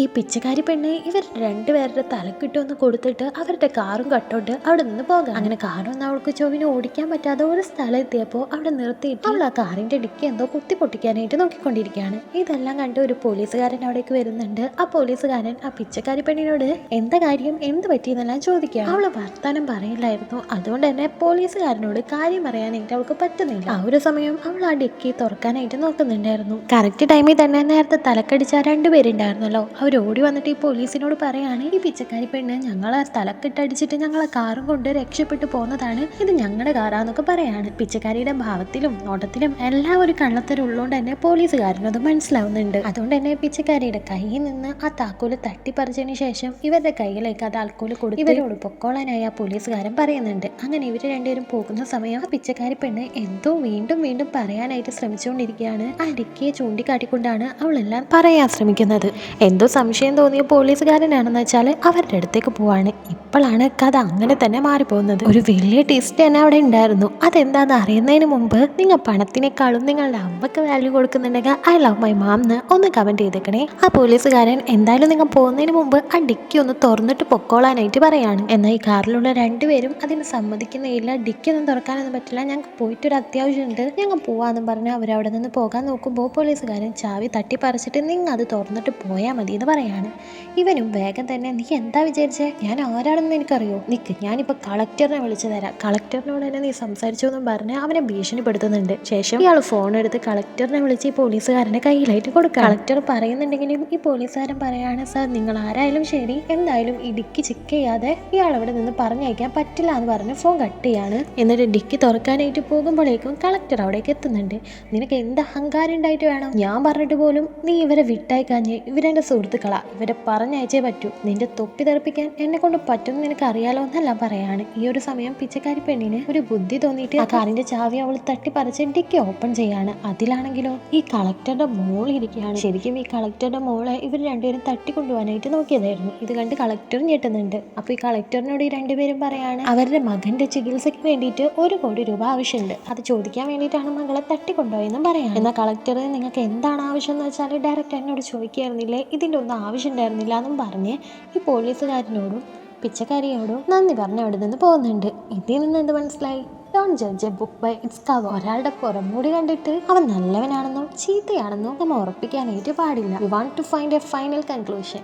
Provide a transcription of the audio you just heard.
ഈ പിച്ചക്കാരി പെണ്ണ് ഇവർ രണ്ടുപേരുടെ തലക്കിട്ടൊന്ന് കൊടുത്തിട്ട് അവരുടെ കാറും കട്ടോണ്ട് അവിടെ നിന്ന് പോകാം അങ്ങനെ കാറൊന്നും അവൾക്ക് ചൊവ്വിന് ഓടിക്കാൻ പറ്റാതെ ഒരു സ്ഥലം അവിടെ നിർത്തിയിട്ട് അവൾ ആ കാറിന്റെ ഡിക്കി എന്തോ കുത്തി പൊട്ടിക്കാനായിട്ട് നോക്കിക്കൊണ്ടിരിക്കുകയാണ്. ഇതെല്ലാം കണ്ട് ഒരു പോലീസുകാരൻ അവിടേക്ക് വരുന്നുണ്ട്. ആ പോലീസുകാരൻ ആ പിച്ചക്കാരി പെണ്ണിനോട് എന്താ കാര്യം? എന്ത് പറ്റിയെന്നെല്ലാം ചോദിക്കുക അവൾ വർത്താനം പറയില്ലായിരുന്നു. അതുകൊണ്ട് തന്നെ പോലീസുകാരനോട് കാര്യം പറയാനായിട്ട് അവൾക്ക് പറ്റുന്നില്ല. ആ ഒരു സമയം അവൾ ആ ഡിക്കി തുറക്കാനായിട്ട് നോക്കുന്നുണ്ടായിരുന്നു. കറക്റ്റ് ടൈമിൽ തന്നെ നേരത്തെ തലക്കടിച്ച രണ്ടുപേരുണ്ടായിരുന്നല്ലോ. അവർ ഓടി വന്നിട്ട് ഈ പോലീസിനോട് പറയാണ് ഈ പിച്ചക്കാരി പെണ്ണ് ഞങ്ങളെ സ്ഥലക്കെട്ടടിച്ചിട്ട് ഞങ്ങളെ കാറും കൊണ്ട് രക്ഷപ്പെട്ടു പോകുന്നതാണ് ഇത് ഞങ്ങളുടെ കാറാന്നൊക്കെ പറയാണ്. പിച്ചക്കാരിയുടെ ഭാവത്തിലും നോട്ടത്തിലും എല്ലാം ഒരു കള്ളത്തരുള്ളതുകൊണ്ട് തന്നെ പോലീസുകാരനത് മനസ്സിലാവുന്നുണ്ട്. അതുകൊണ്ട് തന്നെ പിച്ചക്കാരിയുടെ കയ്യിൽ നിന്ന് ആ താക്കോൽ തട്ടിപ്പറിച്ചതിന് ശേഷം ഇവരുടെ കയ്യിലേക്ക് അത് ആൾക്കോൽ കൊടുത്ത് ഇവരോട് പൊക്കോളാനായി ആ പോലീസുകാരൻ പറയുന്നുണ്ട്. അങ്ങനെ ഇവർ രണ്ടുപേരും പോകുന്ന സമയം ആ പിച്ചക്കാരി പെണ്ണ് എന്തോ വീണ്ടും വീണ്ടും പറയാനായിട്ട് ശ്രമിച്ചുകൊണ്ടിരിക്കുകയാണ് ആ ഡിക്കിയെ ചൂണ്ടിക്കാട്ടിക്കൊണ്ടാണ് അവളെല്ലാം പറയാൻ ശ്രമിക്കുന്നത്. എന്തോ സംശയം തോന്നിയ പോലീസുകാരനാണെന്ന് വെച്ചാൽ അവരുടെ അടുത്തേക്ക് പോവാണ്. ഇപ്പോഴാണ് കഥ അങ്ങനെ തന്നെ മാറിപ്പോകുന്നത്. ഒരു വലിയ ടേസ്റ്റ് തന്നെ അവിടെ ഉണ്ടായിരുന്നു. അതെന്താണെന്ന് അറിയുന്നതിന് മുമ്പ് നിങ്ങൾ പണത്തിനേക്കാളും നിങ്ങളുടെ അമ്മയ്ക്ക് വാല്യൂ കൊടുക്കുന്നുണ്ടെങ്കിൽ ഐ ലവ് മൈ മാം എന്ന് ഒന്ന് കമന്റ് ചെയ്തേക്കണേ. ആ പോലീസുകാരൻ എന്തായാലും നിങ്ങൾ പോകുന്നതിന് മുമ്പ് ആ ഡിക്കി ഒന്ന് തുറന്നിട്ട് പൊക്കോളാനായിട്ട് പറയാണ്. എന്നാൽ ഈ കാറിലുള്ള രണ്ടുപേരും അതിന് സമ്മതിക്കുന്നില്ല. ഡിക്കി ഒന്നും തുറക്കാനൊന്നും പറ്റില്ല. ഞങ്ങൾക്ക് പോയിട്ടൊരു അത്യാവശ്യമുണ്ട്. ഞങ്ങൾ പോവാന്നും പറഞ്ഞ് അവരവിടെ നിന്ന് പോകാൻ നോക്കുമ്പോൾ പോലീസുകാരൻ ചാവി തട്ടിപ്പറിച്ചിട്ട് നിങ്ങൾ അത് തുറന്നിട്ട് പോയാൽ മതി എന്ന് പറയാണ്. ഇവനും വേഗം തന്നെ നീ എന്താ വിചാരിച്ചേ? ഞാൻ ആരാണെന്ന് എനിക്കറിയോ? നിക്ക് ഞാനിപ്പോൾ കളക്ടറിനെ വിളിച്ചു തരാം. കളക്ടറിനോട് തന്നെ നീ സംസാരിച്ചു എന്നും പറഞ്ഞ് അവനെ ഭീഷണിപ്പെടുത്തുന്നുണ്ട്. ശേഷം ഇയാൾ ഫോൺ എടുത്ത് കളക്ടറിനെ വിളിച്ച് ഈ പോലീസുകാരന്റെ കയ്യിലായിട്ട് കൊടുക്കുക കളക്ടർ പറയുന്നുണ്ടെങ്കിലും ഈ പോലീസുകാരൻ പറയാണ് സാർ നിങ്ങൾ ആരായാലും ശരി എന്തായാലും ഈ ഡിക്കി ചെക്ക് ചെയ്യാതെ ഇയാൾ അവിടെ നിന്ന് പറഞ്ഞയക്കാൻ പറ്റില്ല എന്ന് പറഞ്ഞ് ഫോൺ കട്ട് ചെയ്യാണ്. എന്നിട്ട് ഡിക്കി തുറക്കാനായിട്ട് പോകുമ്പോഴേക്കും കളക്ടർ അവിടേക്ക് എത്തുന്നുണ്ട്. നിനക്ക് എന്ത് അഹങ്കാരം ഉണ്ടായിട്ട് വേണം? ഞാൻ പറഞ്ഞിട്ട് പോലും നീ ഇവരെ വിട്ടയക്കാഞ്ഞ് ഇവരെന്റെ സുഹൃത്തുക്കളാ ഇവരെ പറഞ്ഞയച്ചേ പറ്റൂ. നിന്റെ തൊപ്പി തെറിപ്പിക്കാൻ എന്നെ കൊണ്ട് പറ്റും നിനക്ക് അറിയാലോ എന്നെല്ലാം പറയാണ്. ഈ ഒരു സമയം പിച്ചക്കാരി പെണ്ണിന് ഒരു ബുദ്ധി തോന്നിയിട്ട് ആ കാറിന്റെ ചാവി അവൾ തട്ടി പറിച്ച് ഡിക്കി ഓപ്പൺ ചെയ്യാണ്. അതിലാണെങ്കിലോ ഈ കളക്ടറുടെ മോൾ ഇരിക്കുകയാണ്. ശരിക്കും ഈ കളക്ടറുടെ മോളെ ഇവർ രണ്ടുപേരും തട്ടി തട്ടിക്കൊണ്ടുപോകാനായിട്ട് നോക്കിയതായിരുന്നു. ഇത് കണ്ട് കളക്ടർ ഞെട്ടുന്നുണ്ട്. അപ്പൊ ഈ കളക്ടറിനോട് ഈ രണ്ടുപേരും പറയാണ് അവരുടെ മകന്റെ ചികിത്സയ്ക്ക് വേണ്ടിയിട്ട് ഒരു കോടി രൂപ ആവശ്യമുണ്ട്. അത് ചോദിക്കാൻ വേണ്ടിയിട്ടാണ് മകളെ തട്ടിക്കൊണ്ടുപോയെന്നും പറയാം എന്നാൽ കളക്ടർ നിങ്ങൾക്ക് എന്താണ് ആവശ്യം എന്ന് വെച്ചാൽ ഡയറക്റ്റ് എന്നോട് ചോദിക്കായിരുന്നില്ലേ ഇതിന്റെ ഒന്നും ആവശ്യം ഉണ്ടായിരുന്നില്ല എന്നും പറഞ്ഞ് ഈ പോലീസുകാരനോടും പിച്ചക്കാരിയോടും നന്ദി പറഞ്ഞ് അവിടെ നിന്ന് പോകുന്നുണ്ട്. ഇതിൽ നിന്ന് എന്ത് മനസ്സിലായി? Don't judge a book by its cover ഒരാളുടെ പുറംമൂടി കണ്ടിട്ട് അവൻ നല്ലവനാണെന്നോ ചീത്തയാണെന്നോ നമ്മൾ ഉറപ്പിക്കാനായിട്ട് പാടില്ല you want to find a final conclusion